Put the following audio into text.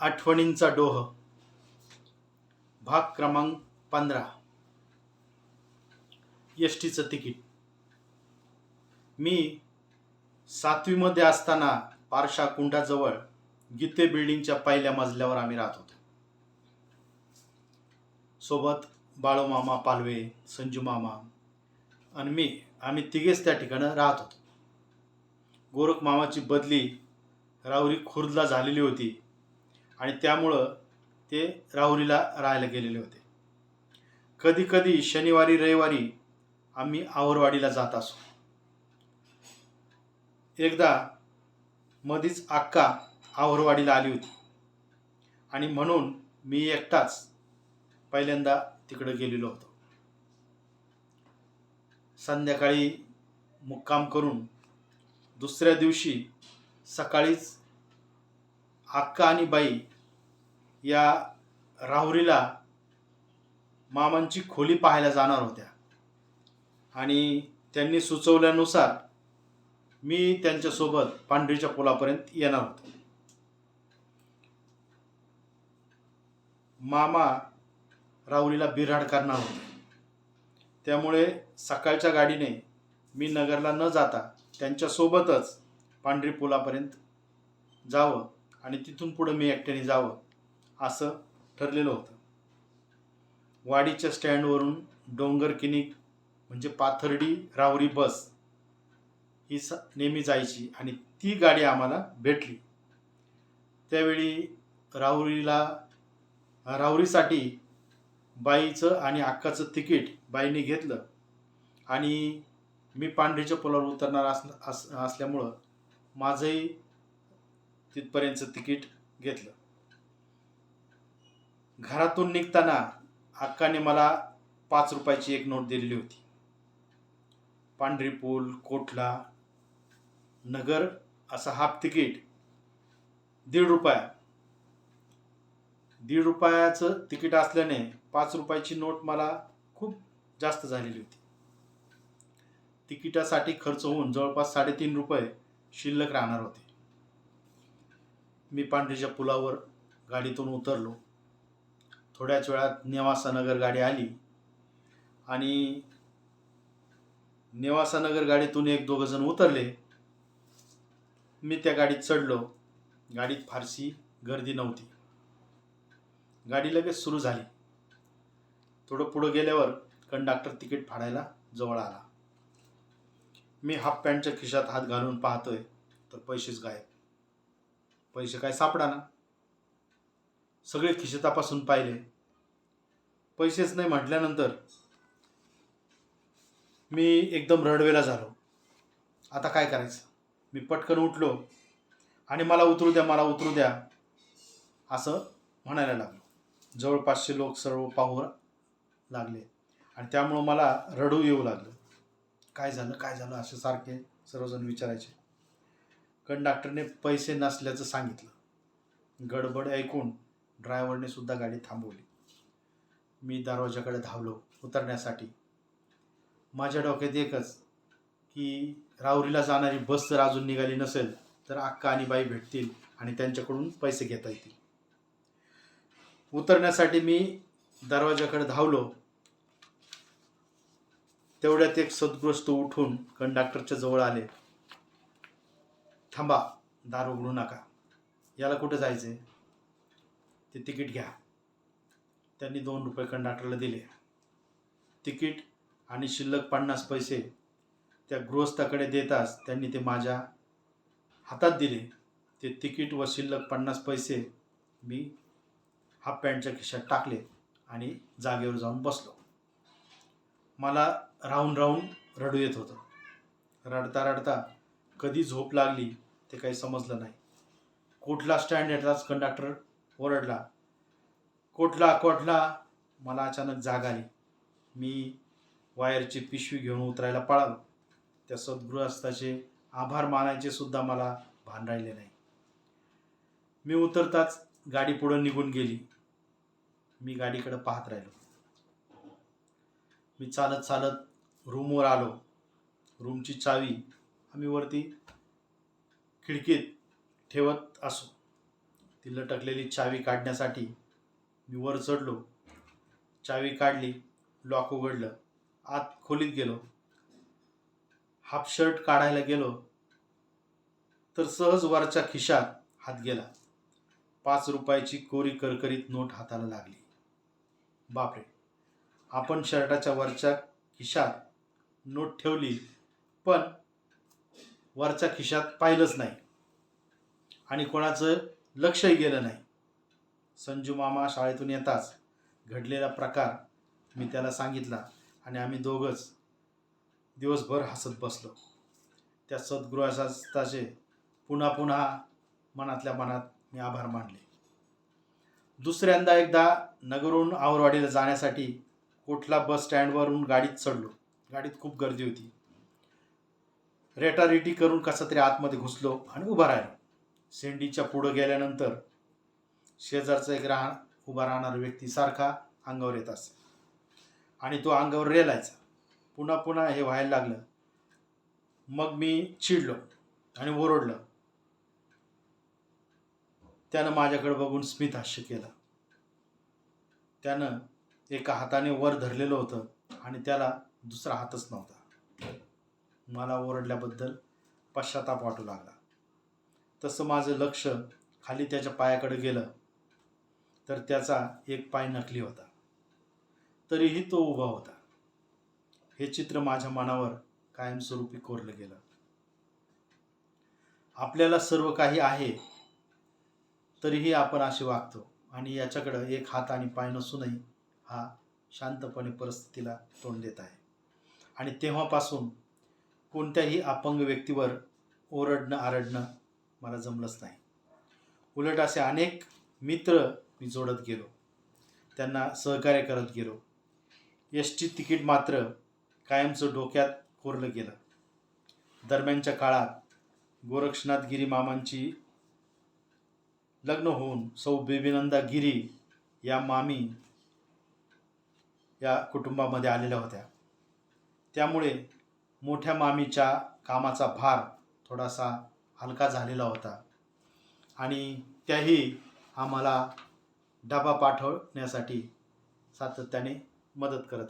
आठवणींचा डोह. भाग क्रमांक पंधरा. एस टीचं तिकीट. मी सातवीमध्ये असताना पारशा कुंडाजवळ गीते बिल्डिंगच्या पहिल्या मजल्यावर आम्ही राहत होतो. सोबत बाळूमामा पालवे संजू मामा आणि मी आम्ही तिघेच त्या ठिकाणी राहत होतो. गोरख मामाची बदली रावरी खुर्दला झालेली होती. आणि त्यामुळं ते राहुरीला राहायला गेलेले होते. कधीकधी शनिवारी रविवारी आम्ही आवरवाडीला जात असो. एकदा मधीच अक्का आवरवाडीला आली होती. आणि म्हणून मी एकटाच पहिल्यांदा तिकडं गेलेलो होतो. संध्याकाळी मुक्काम करून दुसऱ्या दिवशी सकाळीच अक्का आणि बाई या राहुरीला मामांची खोली पाहायला जाणार होत्या. आणि त्यांनी सुचवल्यानुसार मी त्यांच्यासोबत पांढरीच्या पुलापर्यंत येणार होतो. मामा राहुरीला बिराड करणार होते. त्यामुळे सकाळच्या गाडीने मी नगरला न जाता त्यांच्यासोबतच पांढरी पुलापर्यंत जावं. आणि तिथून पुढं मी एकट्याने जावं असं ठरलेलं होतं. वाडीच्या स्टँडवरून डोंगर किनिक म्हणजे पाथर्डी रावरी बस ही स नेहमी जायची आणि ती गाडी आम्हाला भेटली. त्यावेळी राहुरीला राहुरीसाठी बाईचं आणि अक्काचं तिकीट बाईने घेतलं आणि मी पांढरीच्या पुलावर उतरणार अस अस असल्यामुळं माझंही तिथपर्यंतचं तिकीट घेतलं. घरातून निघताना अक्काने मला पाच रुपयाची एक नोट दिलेली होती. पांढरी पूल कोठला नगर असं हाफ तिकीट. दीड रुपया. दीड रुपयाचं तिकीट असल्याने पाच रुपयाची नोट मला खूप जास्त झालेली होती. तिकिटासाठी खर्च होऊन जवळपास साडेतीन रुपये शिल्लक राहणार होते. मी पांढरीच्या पुलावर गाडीतून उतरलो. थोड्याच वेळात नेवासानगर गाडी आली आणि नेवासानगर गाडीतून एक दोघं जण उतरले. मी त्या गाडीत चढलो. गाडीत फारशी गर्दी नव्हती. गाडी लगेच सुरू झाली. थोडं पुढं गेल्यावर कंडक्टर तिकीट फाडायला जवळ आला. मी हाफ पॅन्टच्या खिशात हात घालून पाहतोय तर पैसेच गायब. पैसे काय सापडाना सगळे खिशे तपासून पाहिले. पैसेच नाही म्हटल्यानंतर मी एकदम रडवेला झालो. आता काय करायचं? मी पटकन उठलो आणि मला उतरू द्या मला उतरू द्या असं म्हणायला लागलो. जवळपासचे लोक सर्व पाहू लागले आणि त्यामुळं मला रडू येऊ लागलं. काय झालं काय झालं असे सारखे सर्वजण विचारायचे. कंडक्टरने पैसे नसल्याचं सांगितलं. गडबड ऐकून ड्रायव्हरने सुद्धा गाडी थांबवली. मी दरवाजाकडे धावलो उतरण्यासाठी. माझ्या डोक्यात एकच की राहुरीला जाणारी बस जर अजून निघाली नसेल तर अक्का आणि बाई भेटतील आणि त्यांच्याकडून पैसे घेता येतील. उतरण्यासाठी मी दरवाजाकडे धावलो. तेवढ्यात एक सद्ग्रस्त उठून कंडक्टरच्या जवळ आले. थांबा दार उघडू नका. याला कुठं जायचं आहे ते तिकीट घ्या. त्यांनी दोन रुपये कंडक्टरला दिले. तिकीट आणि शिल्लक पन्नास पैसे त्या गृहस्थाकडे देताच त्यांनी ते माझ्या हातात दिले. ते तिकीट व शिल्लक पन्नास पैसे मी हाफ पॅन्टच्या खिशात टाकले आणि जागेवर जाऊन बसलो. मला राहून राहून रडू येत होतं. रडता रडता कधी झोप लागली ते काही समजलं नाही. कोठला स्टँड येताच कंडक्टर ओरडला कोठला कोठला? मला अचानक जाग आली. मी वायरची पिशवी घेऊन उतरायला पळालो. त्या सद्गृहस्थाचे आभार मानायचे सुद्धा मला भान राहिले नाही. मी उतरताच गाडी पुढं निघून गेली. मी गाडीकडे पाहत राहिलो. मी चालत चालत रूमवर आलो. रूमची चावी आम्ही वरती खिडकीत ठेवत असो. ती लटकलेली चावी काढण्यासाठी मी वर चढलो. चावी काढली लॉक उघडलं आत खोलीत गेलो. हाफ शर्ट काढायला गेलो तर सहज वरच्या खिशात हात गेला. पाच रुपयाची कोरी करकरीत नोट हाताला लागली. बापरे! आपण शर्टाच्या वरच्या खिशात नोट ठेवली पण वरच्या खिशात पाहिलंच नाही. आणि कोणाचं लक्षही गेलं नाही. संजू मामा शाळेतून येताच घडलेला प्रकार मी त्याला सांगितला आणि आम्ही दोघंच दिवसभर हसत बसलो. त्या सद्गृहाचे पुन्हा पुन्हा मनातल्या मनात मी आभार मानले. दुसऱ्यांदा एकदा नगरहून आवरवाडीला जाण्यासाठी कुठला बस स्टँडवरून गाडीत चढलो. गाडीत खूप गर्दी होती. रेटारेटी करून कसा तरी आतमध्ये घुसलो आणि उभा राहिलो. शेंडीच्या पुढं गेल्यानंतर शेजारचा एक राहा उभा राहणारा व्यक्ती सारखा अंगावर येत असे. आणि तो अंगावर रेलायचा. पुन्हा पुन्हा हे व्हायला लागलं. मग मी चिडलो आणि ओरडलं. त्यानं माझ्याकडे बघून स्मित हास्य केलं. त्यानं एका हाताने वर धरलेलं होतं आणि त्याला दुसरा हातच नव्हता. मला ओरडल्याबद्दल पश्चाताप वाटू लागला. तसं माझं लक्ष खाली त्याच्या पायाकडे गेलं तर त्याचा एक पाय नकली होता. तरीही तो उभा होता. हे चित्र माझ्या मनावर कायमस्वरूपी कोरलं गेलं. आपल्याला सर्व काही आहे तरीही आपण असे वागतो आणि याच्याकडं एक हात आणि पाय नसूनही हा शांतपणे परिस्थितीला तोंड देत आहे. आणि तेव्हापासून कोणत्याही अपंग व्यक्तीवर ओरडणं आरडणं मला जमलंच नाही. उलट असे अनेक मित्र मी जोडत गेलो. त्यांना सहकार्य करत गेलो. एसटी तिकीट मात्र कायमचं डोक्यात कोरलं गेलं. दरम्यानच्या काळात गोरक्षनाथ गिरी मामांची लग्न होऊन सौ बेबीनंदा गिरी या मामी या कुटुंबामध्ये आलेल्या होत्या. त्यामुळे मोठ्या मामीच्या कामाचा भार थोडासा हलका झालेला होता. आणि त्याही आम्हाला डबा पाठवण्यासाठी सातत्याने मदत करत